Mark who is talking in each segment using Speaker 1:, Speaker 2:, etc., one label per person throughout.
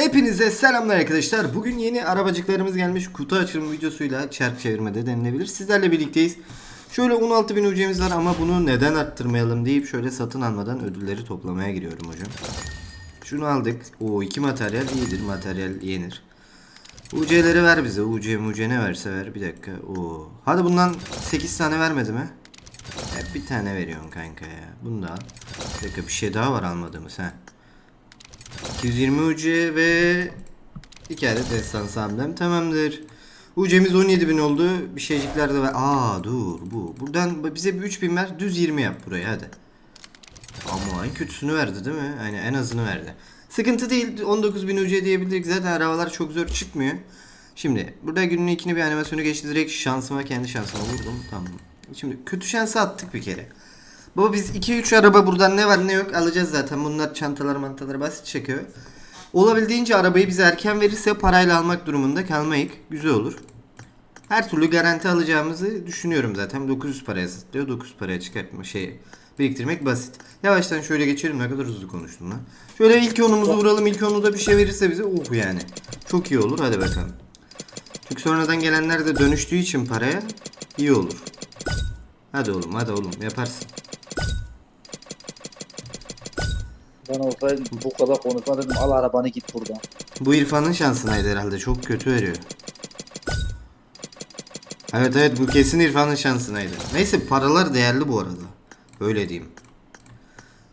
Speaker 1: Hepinize selamlar arkadaşlar. Bugün yeni arabacıklarımız gelmiş. Kutu açılımı videosuyla çark çevirmede denilebilir. Sizlerle birlikteyiz. Şöyle 16.000 UC'miz var ama bunu neden arttırmayalım deyip şöyle satın almadan ödülleri toplamaya giriyorum hocam. Şunu aldık. O iki materyal iyidir. Materyal yenir. UC'leri ver bize. UC muc ne verse ver. Bir dakika. Oo. Hadi bundan 8 tane vermedi mi? Hep bir tane veriyorsun kanka ya. Bunu. Bir dakika bir şey daha var almadığımız ha. 220 UC ve iki adet destans hamlem tamamdır. UC'miz 17.000 oldu. Bir şeycikler de var. Aa dur bu. Buradan bize bir 3000 ver. Düz 20 yap buraya hadi. Ama en kötüsünü verdi değil mi? Aynen en azını verdi. Sıkıntı değil. 19.000 UC diyebiliriz. Zaten arabalar çok zor çıkmıyor. Şimdi burada günün ikini bir animasyonu geçti. Direkt şansıma kendi şansıma vurdum. Tamam. Şimdi kötü şansı attık bir kere. Baba biz 2-3 araba buradan ne var ne yok alacağız zaten. Bunlar çantalar mantaları basit çekiyor. Olabildiğince arabayı bize erken verirse parayla almak durumunda kalmayık. Güzel olur. Her türlü garanti alacağımızı düşünüyorum zaten. 900 paraya satılıyor. 900 paraya çıkartma şey biriktirmek basit. Yavaştan şöyle geçelim. Ne kadar hızlı konuştum lan. Şöyle ilk onumuzu vuralım. İlk onu da bir şey verirse bize uh yani. Çok iyi olur. Hadi bakalım. Çünkü sonradan gelenler de dönüştüğü için paraya iyi olur. Hadi oğlum hadi oğlum yaparsın.
Speaker 2: Ben olsaydım bu kadar konuşma dedim al arabanı git buradan.
Speaker 1: Bu İrfan'ın şansınaydı herhalde. Çok kötü veriyor. Evet evet bu kesin İrfan'ın şansınaydı. Neyse paralar değerli bu arada. Öyle diyeyim.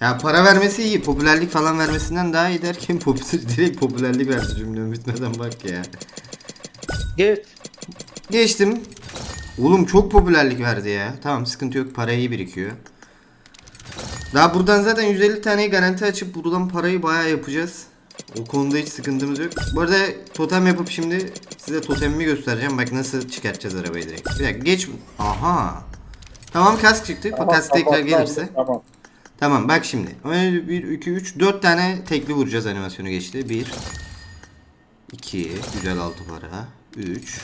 Speaker 1: Ya para vermesi iyi. Popülerlik falan vermesinden daha iyi derken popüler, direkt popülerlik verdi cümlem bitmeden bak ya.
Speaker 2: Geç.
Speaker 1: Geçtim. Oğlum çok popülerlik verdi ya. Tamam sıkıntı yok. Para iyi birikiyor. Daha buradan zaten 150 taneyi garanti açıp buradan parayı bayağı yapacağız. O konuda hiç sıkıntımız yok. Bu arada totem yapıp şimdi size totemimi göstereceğim. Bak nasıl çıkartacağız arabayı direkt. Bir dakika geç. Aha. Tamam kask çıktı. kask tekrar
Speaker 2: tamam,
Speaker 1: gelirse.
Speaker 2: Tamam.
Speaker 1: Tamam bak şimdi. 1, 2, 3, 4 tane tekli vuracağız animasyonu geçti. 1, 2, güzel altı para. 3,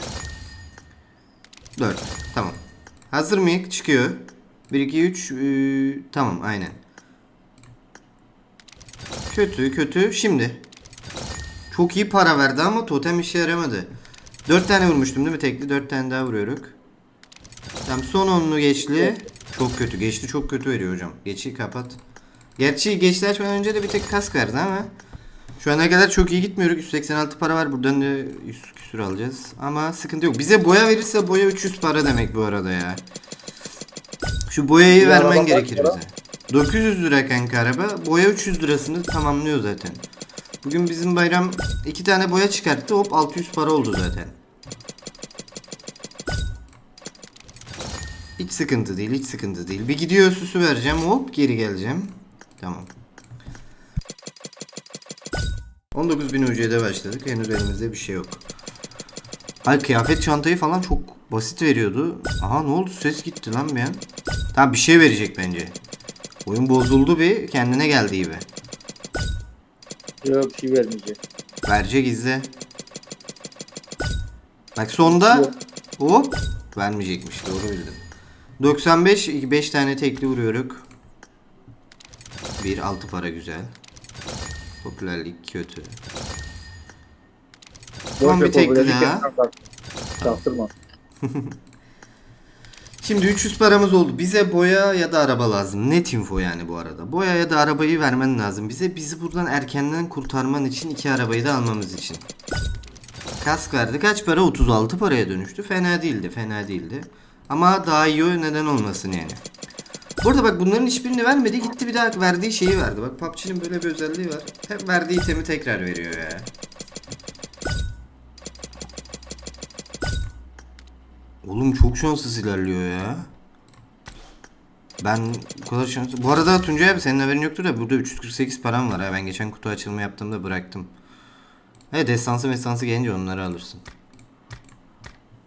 Speaker 1: 4. Tamam. Hazır mıyız? Çıkıyor. 1, 2, 3. tamam aynen. Kötü kötü. Şimdi. Çok iyi para verdi ama totem işe yaramadı. 4 tane vurmuştum değil mi tekli? 4 tane daha vuruyoruz. Tamam son onlu geçli. Çok kötü. Geçti çok kötü veriyor hocam. Geçi kapat. Gerçi geçti açmadan önce de bir tek kask verdi ama şu ana kadar çok iyi gitmiyoruz. 186 para var. Buradan da 100 küsür alacağız. Ama sıkıntı yok. Bize boya verirse boya 300 para demek bu arada ya. Şu boyayı
Speaker 2: Bir
Speaker 1: vermen gerekir
Speaker 2: para?
Speaker 1: bize. 900 lira kanka araba. Boya 300 lirasını tamamlıyor zaten. Bugün bizim bayram iki tane boya çıkarttı. Hop 600 para oldu zaten. Hiç sıkıntı değil, hiç sıkıntı değil. Bir gidiyor süsü vereceğim, hop geri geleceğim. Tamam. 19.000 UC'de başladık. Henüz elimizde bir şey yok. Ay kıyafet çantayı falan çok basit veriyordu. Aha ne oldu? Ses gitti lan bir an. Tamam bir şey verecek bence. Oyun bozuldu bir kendine geldi gibi.
Speaker 2: Yok bir şey vermeyecek.
Speaker 1: Verecek izle. Bak sonda
Speaker 2: Yok.
Speaker 1: hop vermeyecekmiş doğru bildim. 95 5 tane tekli vuruyoruz. Bir altı para güzel. Popülerlik kötü.
Speaker 2: Boş
Speaker 1: bir tek
Speaker 2: popülerlik
Speaker 1: daha.
Speaker 2: Çaktırma.
Speaker 1: Şimdi 300 paramız oldu. Bize boya ya da araba lazım. Net info yani bu arada. Boya ya da arabayı vermen lazım bize. Bizi buradan erkenden kurtarman için iki arabayı da almamız için. Kask verdi. Kaç para? 36 paraya dönüştü. Fena değildi. Fena değildi. Ama daha iyi neden olmasın yani. Burada bak bunların hiçbirini vermedi. Gitti bir daha verdiği şeyi verdi. Bak PUBG'nin böyle bir özelliği var. Hep verdiği itemi tekrar veriyor ya. Oğlum çok şanssız ilerliyor ya. Ben bu kadar şanslı. Bu arada Tuncay abi senin haberin yoktur da burada 348 param var ha. Ben geçen kutu açılımı yaptığımda bıraktım. Evet destansı mestansı gelince onları alırsın.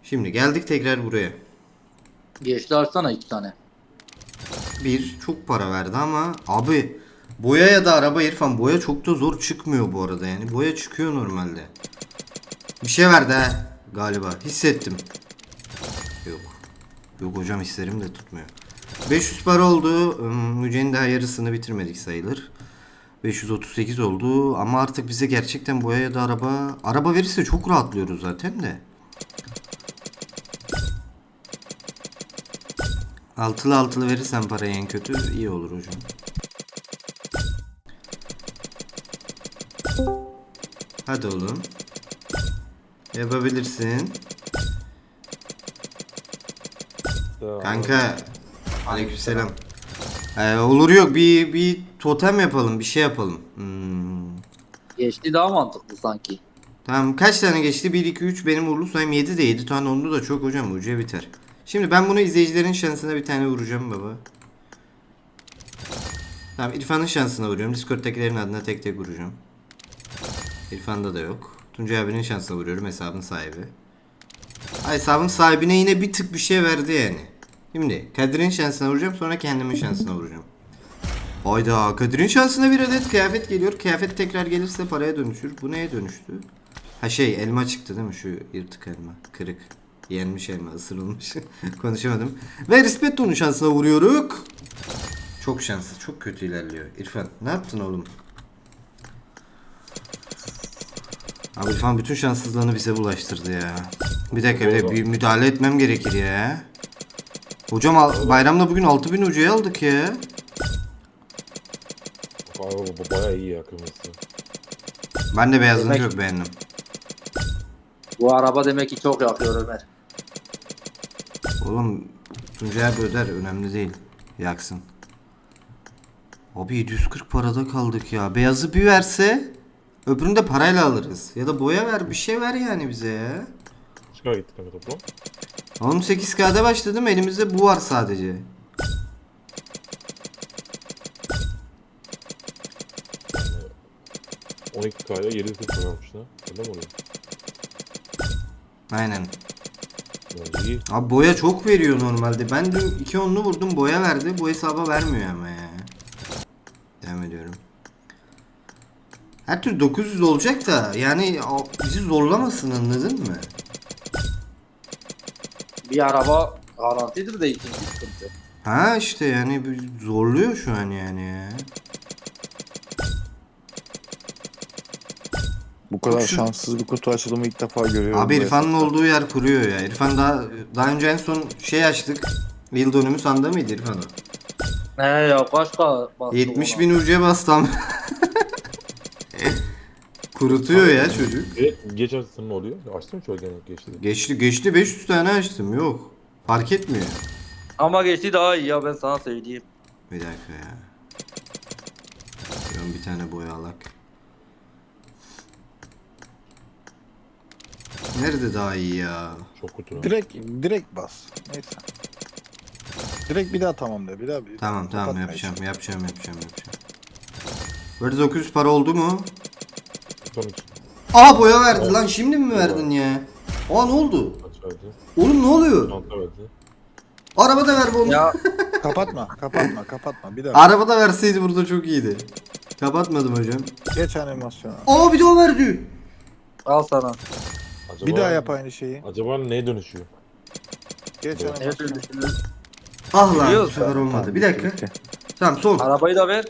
Speaker 1: Şimdi geldik tekrar buraya.
Speaker 2: Geçti açsana iki tane.
Speaker 1: Bir çok para verdi ama abi boya ya da araba İrfan boya çok da zor çıkmıyor bu arada yani. Boya çıkıyor normalde. Bir şey verdi ha galiba. Hissettim. Yok. Hocam hislerim de tutmuyor. 500 para oldu. Müce'nin daha yarısını bitirmedik sayılır. 538 oldu ama artık bize gerçekten boya ya da araba araba verirse çok rahatlıyoruz zaten de. Altılı altılı verirsen parayı en kötü iyi olur hocam. Hadi oğlum. Yapabilirsin. Kanka. Aleykümselam. Ee, olur yok bir bir totem yapalım, bir şey yapalım. Hmm.
Speaker 2: Geçti daha mantıklı sanki.
Speaker 1: Tamam kaç tane geçti? 1 2 3 benim uğurlu sayım 7 de 7 tane onlu da çok hocam ucuya biter. Şimdi ben bunu izleyicilerin şansına bir tane vuracağım baba. Tamam İrfan'ın şansına vuruyorum. Discord'takilerin adına tek tek vuracağım. İrfan'da da yok. Tuncay abinin şansına vuruyorum hesabın sahibi. Ay hesabın sahibine yine bir tık bir şey verdi yani. Şimdi Kadir'in şansına vuracağım sonra kendimin şansına vuracağım. Hayda Kadir'in şansına bir adet kıyafet geliyor. Kıyafet tekrar gelirse paraya dönüşür. Bu neye dönüştü? Ha şey elma çıktı değil mi? Şu yırtık elma. Kırık. Yenmiş elma ısırılmış. Konuşamadım. Ve Rispetto'nun şansına vuruyoruz. Çok şanslı. Çok kötü ilerliyor. İrfan ne yaptın oğlum? Abi İrfan bütün şanssızlığını bize bulaştırdı ya. Bir dakika bir bir müdahale etmem gerekir ya. Hocam bayramda bugün 6000 ucuya aldık ya.
Speaker 3: Aa, bu bayağı iyi ya kırmızısı.
Speaker 1: Ben de beyazını
Speaker 2: Demek-
Speaker 1: çok beğendim.
Speaker 2: Bu araba demek ki çok yakıyor Ömer.
Speaker 1: Oğlum Tuncay abi öder önemli değil. Yaksın. Abi 740 parada kaldık ya. Beyazı bir verse öbürünü de parayla alırız. Ya da boya ver bir şey ver yani bize ya.
Speaker 3: Çıkar gitti kanka toplam.
Speaker 1: Oğlum 8K'da başladım elimizde bu var sadece.
Speaker 3: Yani 12K'ya 740 lira almış lan. Öyle mi oluyor?
Speaker 1: Aynen.
Speaker 3: İyi.
Speaker 1: Abi boya çok veriyor normalde. Ben dün 2 onlu vurdum boya verdi. Bu hesaba vermiyor ama ya. Devam ediyorum. Her türlü 900 olacak da yani bizi zorlamasın anladın mı?
Speaker 2: Bir araba garantidir de ikinci sıkıntı.
Speaker 1: Ha işte yani bir zorluyor şu an yani ya.
Speaker 4: Bu kadar
Speaker 1: Şu-
Speaker 4: şanssız bir kutu açılımı ilk defa görüyorum.
Speaker 1: Abi
Speaker 4: bu
Speaker 1: İrfan'ın olduğu yer kuruyor ya. İrfan daha daha önce en son şey açtık. Yıl dönümü sandığı mıydı İrfan o?
Speaker 2: Ne ya başka bastı
Speaker 1: 70
Speaker 2: ona.
Speaker 1: bin ucuya bastım. Kurutuyor ya çocuk.
Speaker 3: Direkt geç açsın ne oluyor? Açtın mı çoğu gene geçti.
Speaker 1: Geçti geçti 500 tane açtım yok. Fark etmiyor.
Speaker 2: Ama geçti daha iyi ya ben sana söyleyeyim.
Speaker 1: Bir dakika ya. Ben bir tane boya alak. Nerede daha iyi ya?
Speaker 3: Çok lan.
Speaker 4: Direkt, direkt bas. Neyse. Direkt bir daha tamam de. Bir daha bir.
Speaker 1: Tamam tamam
Speaker 4: Kapatma
Speaker 1: yapacağım yapacağım yapacağım yapacağım. Böyle 900 para oldu mu?
Speaker 3: İçin.
Speaker 1: Aa boya verdi lan şimdi mi verdin ya? Aa ne oldu?
Speaker 3: Kaç verdi?
Speaker 1: Oğlum ne oluyor?
Speaker 3: Çanta verdi.
Speaker 1: Araba da ver bunu.
Speaker 2: Ya
Speaker 4: Kapatma, kapatma, kapatma. Bir daha.
Speaker 1: Araba da verseydi burada çok iyiydi. Kapatmadım hocam.
Speaker 4: Geç animasyona.
Speaker 1: Aa bir daha verdi.
Speaker 2: al sana.
Speaker 3: Acaba,
Speaker 4: Bir daha yap aynı şeyi.
Speaker 3: Acaba neye dönüşüyor?
Speaker 4: Geç
Speaker 3: Evet.
Speaker 1: Ah lan bu
Speaker 2: Biliyoruz
Speaker 1: sefer olmadı. Bir dakika. Tamam son.
Speaker 2: Arabayı da ver.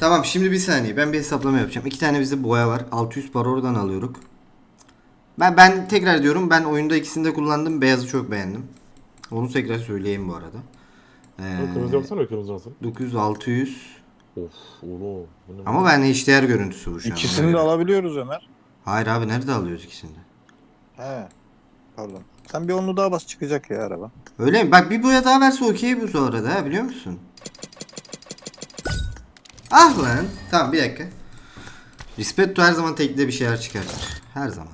Speaker 1: Tamam şimdi bir saniye ben bir hesaplama yapacağım. İki tane bizde boya var. 600 para oradan alıyoruz. Ben ben tekrar diyorum ben oyunda ikisini de kullandım. Beyazı çok beğendim. Onu tekrar söyleyeyim bu arada.
Speaker 3: Ee... Kırmızı yapsana kırmızı nasıl?
Speaker 1: 900 600
Speaker 3: Of oğlum. Bu ne
Speaker 1: ama ben HDR görüntüsü bu şu an.
Speaker 4: İkisini de alabiliyoruz Ömer.
Speaker 1: Hayır abi nerede alıyoruz ikisini de?
Speaker 4: He. Pardon. Sen bir onlu daha bas çıkacak ya araba.
Speaker 1: Öyle mi? Bak bir boya daha verse okey bu arada ha biliyor musun? Ah lan. Tamam bir dakika. Rispetto her zaman tekli bir şeyler çıkartır. Her zaman.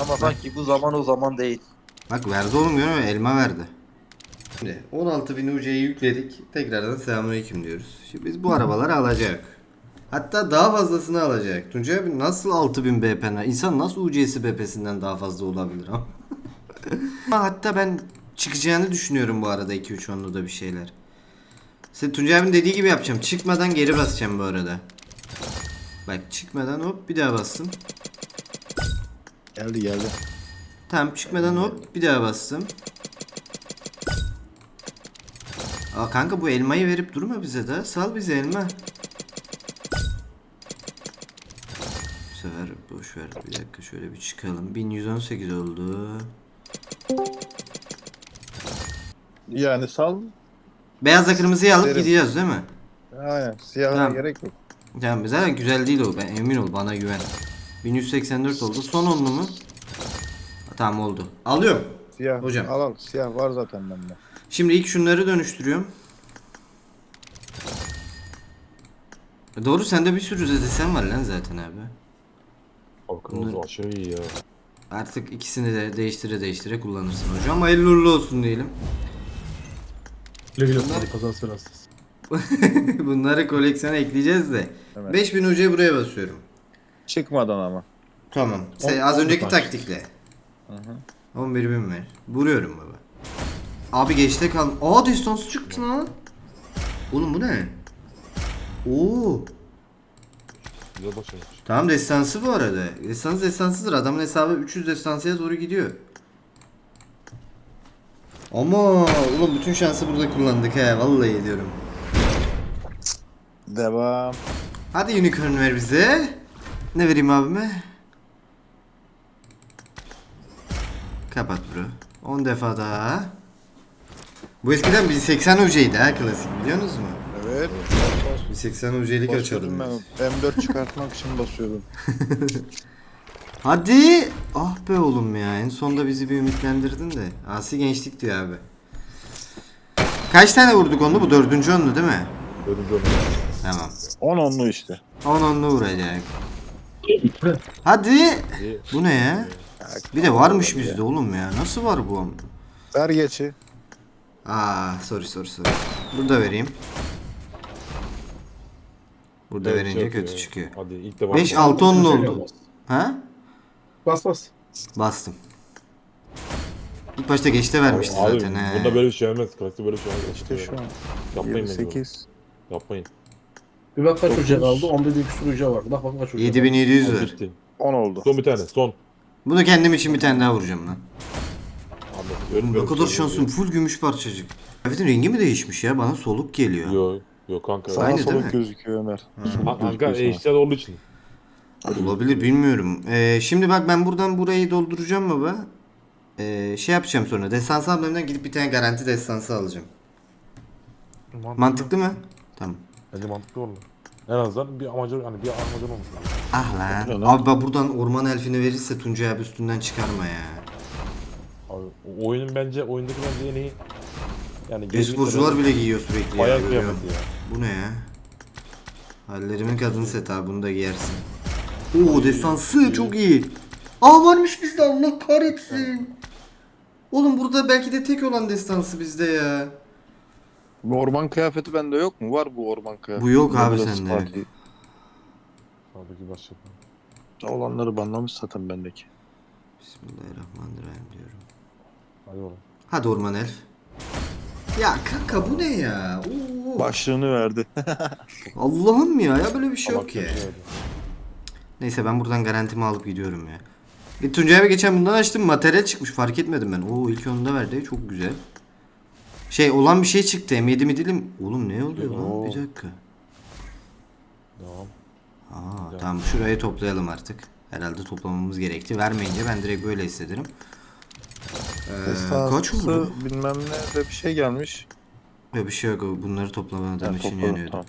Speaker 2: Ama sanki bu zaman o zaman değil.
Speaker 1: Bak verdi oğlum görüyor musun? Elma verdi. Şimdi 16.000 UC'yi yükledik. Tekrardan selamünaleyküm diyoruz. Şimdi biz bu arabaları alacak. Hatta daha fazlasını alacak. Tuncay abi nasıl 6000 BP'ne? İnsan nasıl UC'si BP'sinden daha fazla olabilir? Ama Hatta ben çıkacağını düşünüyorum bu arada 2-3 onlu da bir şeyler. Sen Tuncay abinin dediği gibi yapacağım. Çıkmadan geri basacağım bu arada. Bak çıkmadan hop bir daha bastım.
Speaker 4: Geldi geldi.
Speaker 1: Tamam çıkmadan hop bir daha bastım. Aa kanka bu elmayı verip durma bize de. Sal bize elma. Bu sefer boş ver. Bir dakika şöyle bir çıkalım. 1118 oldu.
Speaker 4: Yani sal.
Speaker 1: Beyazla kırmızıyı alıp
Speaker 4: Derim.
Speaker 1: gideceğiz değil mi?
Speaker 4: Aynen. Siyaha
Speaker 1: Tamam.
Speaker 4: gerek yok.
Speaker 1: Tamam zaten güzel değil o. Ben emin ol bana güven. 1184 oldu. Son onlu mu? Tamam oldu. Alıyorum.
Speaker 4: Siyah.
Speaker 1: Hocam.
Speaker 4: Al al. Siyah var zaten bende.
Speaker 1: Şimdi ilk şunları dönüştürüyorum. E Doğru sende bir sürü de desen var lan zaten abi. Bunlar-
Speaker 3: aşırı iyi ya.
Speaker 1: Artık ikisini de değiştire değiştire kullanırsın hocam. Hayırlı uğurlu olsun diyelim.
Speaker 5: Güle güle kazası belasız.
Speaker 1: Bunları koleksiyona ekleyeceğiz de.
Speaker 4: Evet.
Speaker 1: 5000 ucuya buraya basıyorum.
Speaker 4: Çıkmadan ama.
Speaker 1: Tamam.
Speaker 5: On-
Speaker 1: Se- az
Speaker 5: on
Speaker 1: önceki
Speaker 5: kaç?
Speaker 1: taktikle.
Speaker 4: Hı hı.
Speaker 1: 11 bin ver. Vuruyorum baba. Abi geçte kal. Aa destansı çıktı lan. Oğlum bu ne? Oo.
Speaker 3: Güzel başlamış.
Speaker 1: Tamam destansı bu arada. Destansı destansıdır. Adamın hesabı 300 destansıya doğru gidiyor. Ama oğlum bütün şansı burada kullandık he. Vallahi diyorum.
Speaker 4: Devam.
Speaker 1: Hadi unicorn ver bize. Ne vereyim abime? Kapat bro. 10 defa daha. Bu eskiden 1080 UC'ydi ha klasik biliyor musunuz mu?
Speaker 4: Evet.
Speaker 1: 1080 UC'lik açıyordum
Speaker 4: ben. M4 çıkartmak için basıyordum.
Speaker 1: Hadi. Ah be oğlum ya. En sonda bizi bir ümitlendirdin de. Asi gençlik diyor abi. Kaç tane vurduk onu? Bu dördüncü onlu değil mi?
Speaker 3: Dördüncü oyun.
Speaker 1: Tamam.
Speaker 4: 10 onlu işte.
Speaker 1: On onlu vuracak. Hadi. Bu ne ya? Bir de varmış bizde oğlum ya. Nasıl var bu?
Speaker 4: Ver geçi.
Speaker 1: Aa, sorry sorry sorry. Burada vereyim. Burada
Speaker 3: Evet,
Speaker 1: verince kötü
Speaker 3: yapıyor.
Speaker 1: çıkıyor.
Speaker 3: Hadi ilk defa.
Speaker 1: 5 6 onlu
Speaker 5: Şey
Speaker 1: oldu. Ha?
Speaker 5: Bas bas.
Speaker 1: Bastım. İlk başta geçte vermişti
Speaker 3: Abi,
Speaker 1: zaten he.
Speaker 3: Bunda böyle bir şey olmaz. Klasik böyle bir şey olmaz.
Speaker 4: İşte şu an.
Speaker 3: Yapmayın bence bunu.
Speaker 4: 28.
Speaker 3: Yapmayın.
Speaker 5: Bir bak kaç
Speaker 3: Dokuz.
Speaker 5: hoca kaldı. 11 bin küsur hoca vardı. Bak bak kaç hoca
Speaker 1: 7700
Speaker 3: Al,
Speaker 1: ver.
Speaker 3: Bitti.
Speaker 4: 10 oldu.
Speaker 3: Son bir tane. Son.
Speaker 1: Bunu kendim için bir tane daha vuracağım lan.
Speaker 3: Anladım.
Speaker 1: Oğlum ne kadar şansım full gümüş parçacık. Kıyafetin rengi mi değişmiş ya? Bana soluk geliyor.
Speaker 3: Yok. Yok kanka.
Speaker 4: Sağa
Speaker 1: Aynı değil
Speaker 4: soluk
Speaker 1: mi?
Speaker 4: gözüküyor Ömer. Soluk
Speaker 3: Ha, Kanka
Speaker 4: gözüküyor sana.
Speaker 3: eşler olduğu için.
Speaker 1: Olabilir bilmiyorum. Ee, şimdi bak ben buradan burayı dolduracağım baba. Ee, şey yapacağım sonra. Destansı ablamdan gidip bir tane garanti destansı alacağım. Mantıklı mı? Tamam.
Speaker 3: Bence mantıklı olur. En azından bir amacı hani bir amacın olmuş.
Speaker 1: Ah lan. Abi bak buradan orman elfini verirse Tuncay abi üstünden çıkarma ya.
Speaker 3: Abi o oyunun bence oyundaki bence en iyi yani
Speaker 1: Esporcular bile giyiyor sürekli ya.
Speaker 3: bayağı
Speaker 1: görüyorum.
Speaker 3: kıyafeti ya.
Speaker 1: Bu ne ya? Hallerimin kadın set abi bunu da giyersin. Oo destansı çok iyi. Aa varmış bizde Allah kahretsin. Oğlum burada belki de tek olan destansı bizde ya.
Speaker 4: Bu orman kıyafeti bende yok mu? Var bu orman kıyafeti.
Speaker 1: Bu yok abi
Speaker 4: Burada
Speaker 1: sende,
Speaker 4: Sparky.
Speaker 3: Sağdaki başlık.
Speaker 4: Olanları banlamış zaten bendeki.
Speaker 1: Bismillahirrahmanirrahim diyorum.
Speaker 3: Hadi oğlum.
Speaker 1: Hadi orman elf. Ya kanka bu ne ya? Oo.
Speaker 4: Başlığını verdi.
Speaker 1: Allah'ım ya ya böyle bir şey
Speaker 3: Allah
Speaker 1: yok ya.
Speaker 3: kötü verdi.
Speaker 1: Neyse ben buradan garantimi alıp gidiyorum ya. Bir Tuncay abi geçen bundan açtım materyal çıkmış fark etmedim ben. Oo ilk onu da verdi çok güzel. Şey olan bir şey çıktı M7 mi dilim. Oğlum ne oluyor lan
Speaker 3: Oo.
Speaker 1: bir dakika.
Speaker 3: Tamam.
Speaker 1: Aa
Speaker 3: Güzel.
Speaker 1: tamam şurayı toplayalım artık. Herhalde toplamamız gerekti. Vermeyince ben direkt böyle hissederim. Ee, kaç oldu?
Speaker 4: bilmem ne de bir şey gelmiş.
Speaker 1: Yok bir şey yok bunları toplamadığım
Speaker 4: Yani
Speaker 1: için yanıyordu.
Speaker 4: tamam.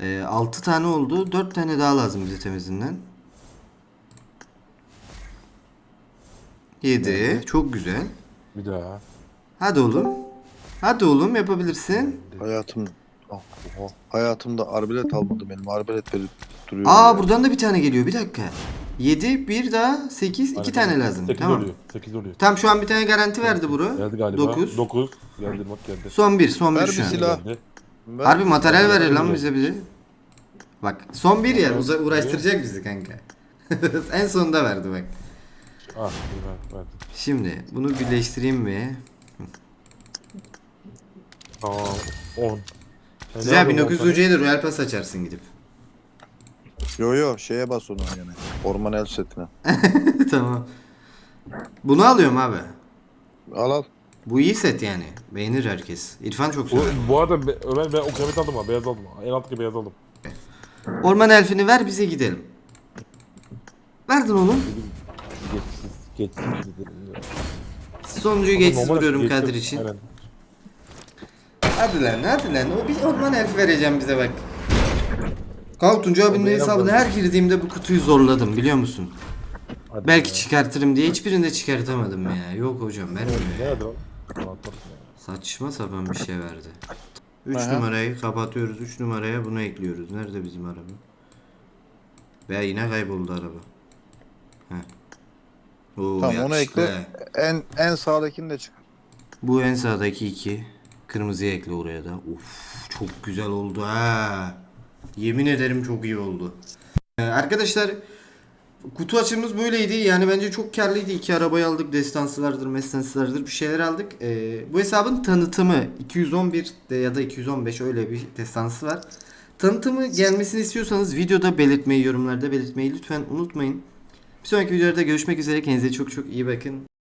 Speaker 1: Ee, 6 tane oldu. 4 tane daha lazım bize temizinden. 7. Çok güzel.
Speaker 3: Bir daha.
Speaker 1: Hadi oğlum. Hadi oğlum yapabilirsin.
Speaker 4: Hayatım Ah, oha. hayatımda arbelet almadım benim. Arbelet verip duruyor.
Speaker 1: Aa
Speaker 4: ya.
Speaker 1: buradan da bir tane geliyor. Bir dakika. 7 bir daha 8 2
Speaker 3: Aynen.
Speaker 1: tane lazım.
Speaker 3: Sekiz
Speaker 1: tamam.
Speaker 3: oluyor. 8 oluyor.
Speaker 1: Tamam şu an bir tane garanti verdi bro.
Speaker 3: Geldi galiba.
Speaker 1: 9.
Speaker 3: 9. Geldi bak geldi.
Speaker 1: Son 1, son 1
Speaker 4: Ver
Speaker 1: şu
Speaker 4: bir
Speaker 1: an.
Speaker 4: silah.
Speaker 3: Geldi.
Speaker 4: Ver-
Speaker 1: Harbi materyal verir lan bize bir de. Bak son 1 ya uza- uğraştıracak bizi kanka. en sonunda verdi bak.
Speaker 3: Ah, ver, verdi.
Speaker 1: Şimdi bunu birleştireyim mi?
Speaker 3: Tamam. 10.
Speaker 1: Güzel 1900 UC'ye de Royal Pass açarsın gidip.
Speaker 4: Yo yo şeye bas onu yani. Orman el setine.
Speaker 1: tamam. Bunu alıyorum abi.
Speaker 4: Al al.
Speaker 1: Bu iyi set yani. Beğenir herkes. İrfan çok
Speaker 3: Bu,
Speaker 1: sever.
Speaker 3: bu arada be- Ömer ben o kıyafeti aldım ha. Beyaz aldım. ha. En alttaki beyaz aldım.
Speaker 1: Orman elfini ver bize gidelim. Verdin oğlum.
Speaker 3: Geçsiz. Geçsiz ya.
Speaker 1: Sonuncuyu geçsiz
Speaker 3: Normal
Speaker 1: vuruyorum
Speaker 3: geçiyor.
Speaker 1: Kadir için.
Speaker 3: Aynen.
Speaker 1: Hadi lan hadi lan. O bir orman elfi vereceğim bize bak. Kalk Tunca abinin
Speaker 3: yapalım.
Speaker 1: her girdiğimde bu kutuyu zorladım biliyor musun?
Speaker 3: Hadi
Speaker 1: Belki
Speaker 3: ya.
Speaker 1: çıkartırım diye hiçbirinde çıkartamadım ya. Yok hocam vermiyor.
Speaker 3: Ne lan?
Speaker 1: Saçma sapan bir şey verdi. 3
Speaker 2: Aha.
Speaker 1: numarayı kapatıyoruz. 3 numaraya bunu ekliyoruz. Nerede bizim araba? Veya yine kayboldu araba. Heh. Oo,
Speaker 4: Tamam onu
Speaker 1: yakışıklı.
Speaker 4: ekle. En en sağdakini de çıkar.
Speaker 1: Bu en sağdaki iki. Kırmızıya ekle oraya da. Uf çok güzel oldu ha. Yemin ederim çok iyi oldu. Ee, arkadaşlar kutu açımız böyleydi. Yani bence çok karlıydı. İki arabayı aldık. Destansılardır, mestansılardır bir şeyler aldık. Ee, bu hesabın tanıtımı 211 de ya da 215 öyle bir destansı var. Tanıtımı gelmesini istiyorsanız videoda belirtmeyi, yorumlarda belirtmeyi lütfen unutmayın. Bir sonraki videolarda görüşmek üzere. Kendinize çok çok iyi bakın.